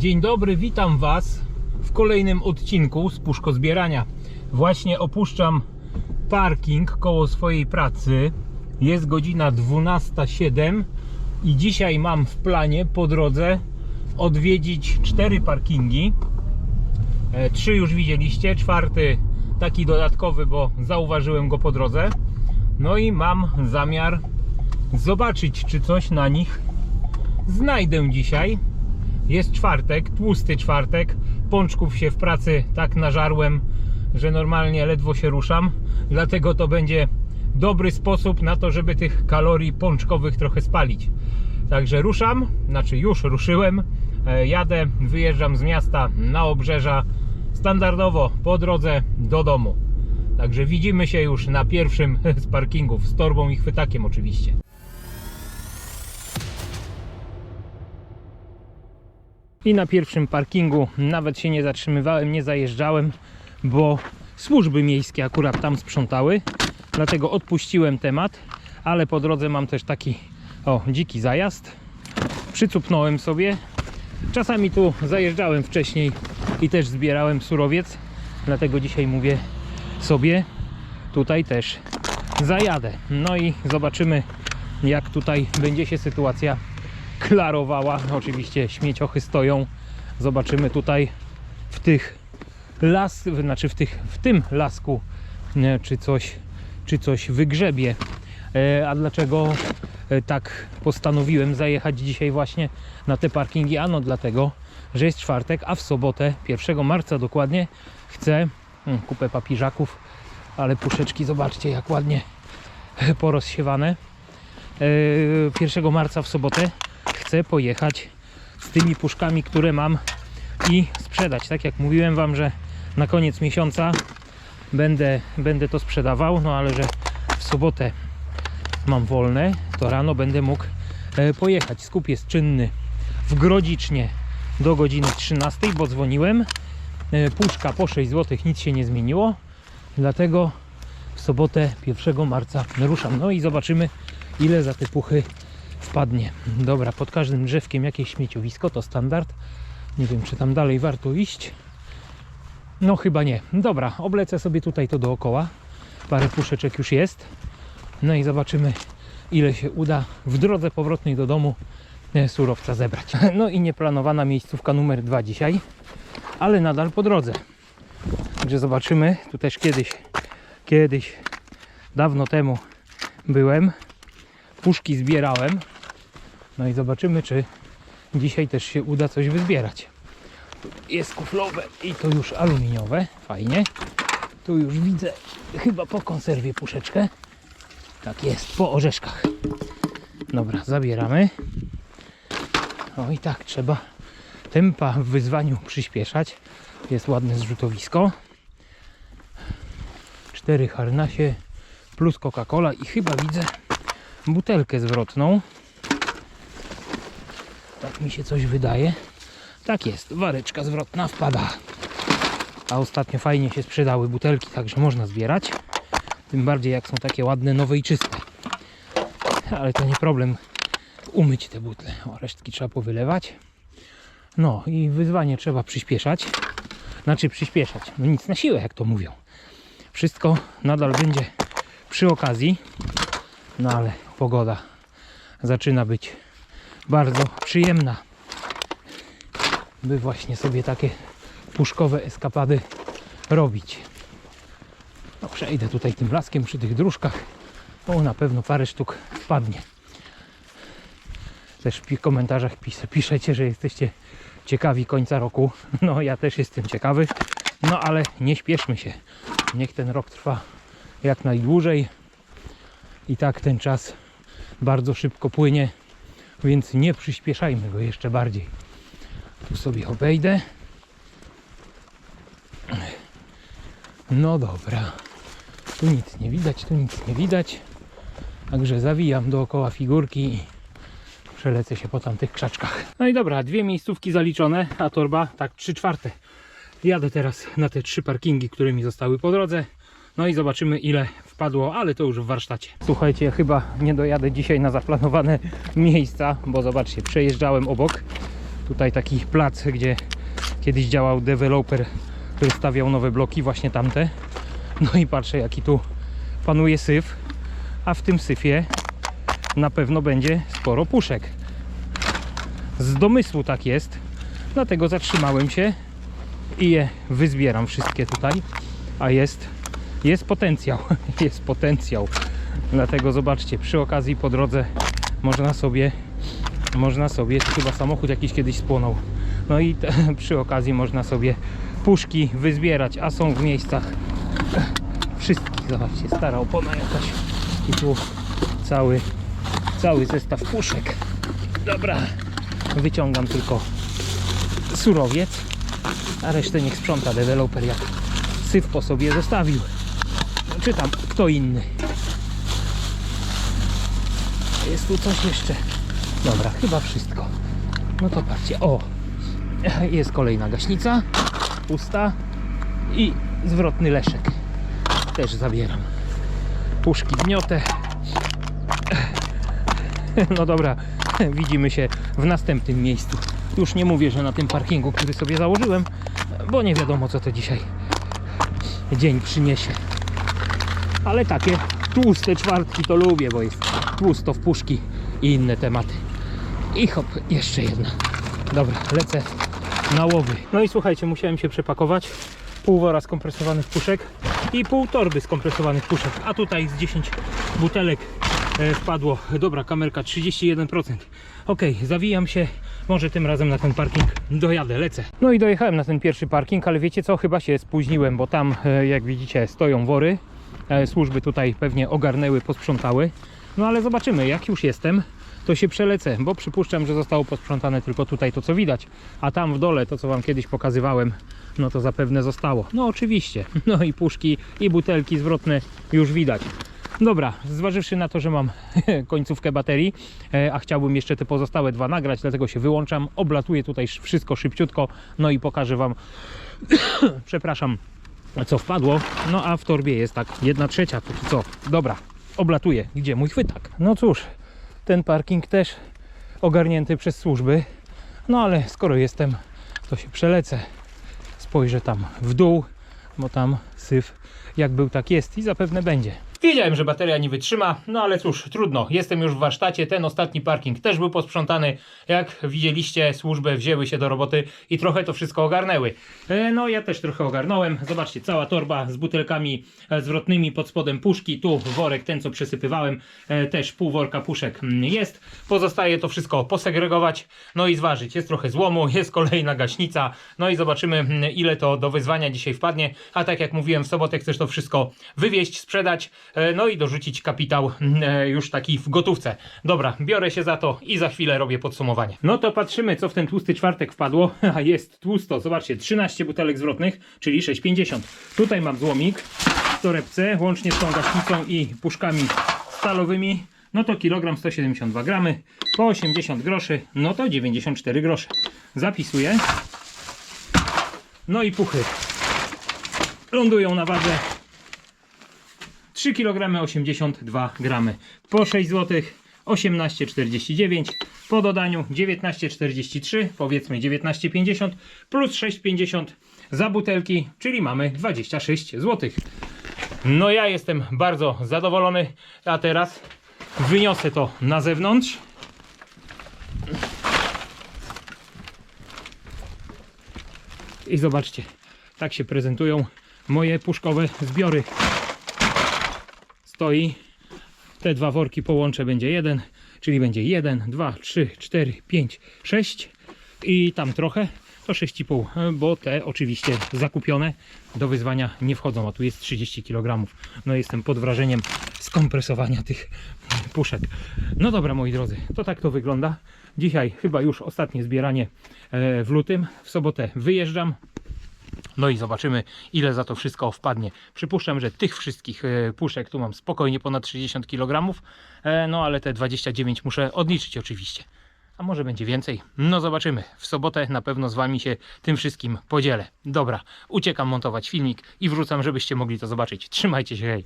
Dzień dobry, witam Was w kolejnym odcinku z Puszko Zbierania. Właśnie opuszczam parking koło swojej pracy. Jest godzina 12.07 i dzisiaj mam w planie po drodze odwiedzić cztery parkingi. E, Trzy już widzieliście, czwarty taki dodatkowy, bo zauważyłem go po drodze. No i mam zamiar zobaczyć, czy coś na nich znajdę dzisiaj. Jest czwartek, tłusty czwartek. Pączków się w pracy tak nażarłem, że normalnie ledwo się ruszam. Dlatego to będzie dobry sposób na to, żeby tych kalorii pączkowych trochę spalić. Także ruszam, znaczy już ruszyłem. E, Jadę, wyjeżdżam z miasta na obrzeża. Standardowo po drodze do domu. Także widzimy się już na pierwszym z parkingów z torbą i chwytakiem oczywiście. I na pierwszym parkingu nawet się nie zatrzymywałem, nie zajeżdżałem, bo służby miejskie akurat tam sprzątały. Dlatego odpuściłem temat, ale po drodze mam też taki o dziki zajazd. Przycupnąłem sobie. Czasami tu zajeżdżałem wcześniej i też zbierałem surowiec, dlatego dzisiaj mówię sobie tutaj też zajadę. No i zobaczymy jak tutaj będzie się sytuacja klarowała. Oczywiście śmieciochy stoją. Zobaczymy tutaj w tych las, znaczy w, tych, w tym lasku, e, czy coś, czy coś wygrzebie. E, A dlaczego e, tak postanowiłem zajechać dzisiaj właśnie na te parkingi? Ano dlatego, że jest czwartek, a w sobotę, 1 marca dokładnie, chcę mm, kupę papiżaków, ale puszeczki, zobaczcie jak ładnie porozsiewane. E, 1 marca w sobotę chcę pojechać z tymi puszkami, które mam i sprzedać. Tak jak mówiłem Wam, że na koniec miesiąca będę, będę to sprzedawał, no ale że w sobotę mam wolne, to rano będę mógł e, pojechać. Skup jest czynny w Grodzicznie do godziny 13, bo dzwoniłem. E, Puszka po 6 zł, nic się nie zmieniło. Dlatego w sobotę 1 marca ruszam. No i zobaczymy, ile za te puchy wpadnie. Dobra, pod każdym drzewkiem jakieś śmieciowisko, to standard. Nie wiem, czy tam dalej warto iść. No chyba nie. Dobra, oblecę sobie tutaj to dookoła. Parę puszeczek już jest. No i zobaczymy, ile się uda w drodze powrotnej do domu e, surowca zebrać. No i nieplanowana miejscówka numer dwa dzisiaj, ale nadal po drodze. Także zobaczymy. Tu też kiedyś, kiedyś, dawno temu byłem. Puszki zbierałem. No i zobaczymy, czy dzisiaj też się uda coś wyzbierać. Tu jest kuflowe i to już aluminiowe. Fajnie. Tu już widzę chyba po konserwie puszeczkę. Tak jest, po orzeszkach. Dobra, zabieramy. O i tak trzeba tempa w wyzwaniu przyspieszać. Jest ładne zrzutowisko. Cztery harnasie plus Coca-Cola i chyba widzę butelkę zwrotną. Tak mi się coś wydaje. Tak jest, wareczka zwrotna wpada. A ostatnio fajnie się sprzedały butelki, także można zbierać. Tym bardziej jak są takie ładne, nowe i czyste. Ale to nie problem umyć te butle. O, resztki trzeba powylewać. No i wyzwanie trzeba przyspieszać. Znaczy przyspieszać. No nic na siłę, jak to mówią. Wszystko nadal będzie przy okazji. No ale pogoda zaczyna być bardzo przyjemna, by właśnie sobie takie puszkowe eskapady robić. No, przejdę tutaj tym laskiem przy tych dróżkach. O, na pewno parę sztuk wpadnie. Też w komentarzach pis piszecie, że jesteście ciekawi końca roku. No, ja też jestem ciekawy. No, ale nie śpieszmy się. Niech ten rok trwa jak najdłużej. I tak ten czas bardzo szybko płynie, więc nie przyspieszajmy go jeszcze bardziej. Tu sobie obejdę. No dobra. Tu nic nie widać, tu nic nie widać. Także zawijam dookoła figurki i przelecę się po tamtych krzaczkach. No i dobra, dwie miejscówki zaliczone, a torba tak trzy czwarte. Jadę teraz na te trzy parkingi, które mi zostały po drodze. No i zobaczymy ile wpadło, ale to już w warsztacie. Słuchajcie, ja chyba nie dojadę dzisiaj na zaplanowane miejsca, bo zobaczcie, przejeżdżałem obok. Tutaj taki plac, gdzie kiedyś działał deweloper, który stawiał nowe bloki, właśnie tamte. No i patrzę jaki tu panuje syf, a w tym syfie na pewno będzie sporo puszek. Z domysłu tak jest, dlatego zatrzymałem się i je wyzbieram wszystkie tutaj, a jest, jest potencjał, jest potencjał. Dlatego zobaczcie, przy okazji po drodze można sobie, można sobie, chyba samochód jakiś kiedyś spłonął, no i przy okazji można sobie puszki wyzbierać, a są w miejscach wszystkich, zobaczcie, stara opona jakaś i tu cały, cały zestaw puszek. Dobra, wyciągam tylko surowiec, a resztę niech sprząta deweloper jak syf po sobie zostawił. Czy tam kto inny. Jest tu coś jeszcze. Dobra, chyba wszystko. No to patrzcie, o! Jest kolejna gaśnica, pusta i zwrotny leszek. Też zabieram. Puszki gniotę. No dobra, widzimy się w następnym miejscu. Już nie mówię, że na tym parkingu, który sobie założyłem, bo nie wiadomo co to dzisiaj dzień przyniesie. Ale takie tłuste czwartki to lubię, bo jest tłusto w puszki i inne tematy. I hop, jeszcze jedna. Dobra, lecę na łowy. No i słuchajcie, musiałem się przepakować. Pół wora skompresowanych puszek i pół torby skompresowanych puszek. A tutaj z 10 butelek e, wpadło. Dobra, kamerka 31%. Ok, zawijam się. Może tym razem na ten parking dojadę, lecę. No i dojechałem na ten pierwszy parking, ale wiecie co? Chyba się spóźniłem, bo tam, e, jak widzicie, stoją wory. E, Służby tutaj pewnie ogarnęły, posprzątały. No ale zobaczymy, jak już jestem, to się przelecę, bo przypuszczam, że zostało posprzątane tylko tutaj to, co widać. A tam w dole, to co Wam kiedyś pokazywałem, no to zapewne zostało. No oczywiście. No i puszki, i butelki zwrotne już widać. Dobra, zważywszy na to, że mam końcówkę baterii, e, a chciałbym jeszcze te pozostałe dwa nagrać, dlatego się wyłączam, oblatuję tutaj sz- wszystko szybciutko, no i pokażę Wam, przepraszam, co wpadło. No a w torbie jest tak jedna trzecia, póki co. Dobra, oblatuję. Gdzie mój chwytak? No cóż, ten parking też ogarnięty przez służby. No ale skoro jestem, to się przelecę. Spojrzę tam w dół, bo tam syf jak był, tak jest i zapewne będzie. Wiedziałem, że bateria nie wytrzyma, no ale cóż, trudno. Jestem już w warsztacie. Ten ostatni parking też był posprzątany. Jak widzieliście, służby wzięły się do roboty i trochę to wszystko ogarnęły. E, no, ja też trochę ogarnąłem. Zobaczcie, cała torba z butelkami e, zwrotnymi pod spodem puszki. Tu worek, ten co przesypywałem, e, też pół worka puszek mm, jest. Pozostaje to wszystko posegregować, no i zważyć. Jest trochę złomu, jest kolejna gaśnica. No i zobaczymy, mm, ile to do wyzwania dzisiaj wpadnie. A tak jak mówiłem, w sobotę chcesz to wszystko wywieźć, sprzedać, no i dorzucić kapitał e, już taki w gotówce. Dobra, biorę się za to i za chwilę robię podsumowanie. No to patrzymy, co w ten tłusty czwartek wpadło. A jest tłusto, zobaczcie, 13 butelek zwrotnych, czyli 6,50. Tutaj mam złomik w torebce, łącznie z tą gaśnicą i puszkami stalowymi. No to kilogram 172 gramy, po 80 groszy, no to 94 grosze. Zapisuję. No i puchy lądują na wadze 3 kg 82 gramy. Po 6 zł 18,49 po dodaniu 19,43 powiedzmy 19,50 plus 6,50 za butelki, czyli mamy 26 zł. No ja jestem bardzo zadowolony, a teraz wyniosę to na zewnątrz. I zobaczcie, tak się prezentują moje puszkowe zbiory. Stoi. Te dwa worki połączę będzie jeden, czyli będzie 1, 2, 3, 4, 5, 6 i tam trochę to 6,5, bo te oczywiście zakupione do wyzwania nie wchodzą, a tu jest 30 kg. No jestem pod wrażeniem skompresowania tych puszek. No dobra moi drodzy, to tak to wygląda. Dzisiaj chyba już ostatnie zbieranie e, w lutym. W sobotę wyjeżdżam. No i zobaczymy, ile za to wszystko wpadnie. Przypuszczam, że tych wszystkich e, puszek tu mam spokojnie ponad 60 kg. E, No ale te 29 muszę odliczyć oczywiście. A może będzie więcej? No zobaczymy. W sobotę na pewno z Wami się tym wszystkim podzielę. Dobra, uciekam montować filmik i wrzucam, żebyście mogli to zobaczyć. Trzymajcie się, hej!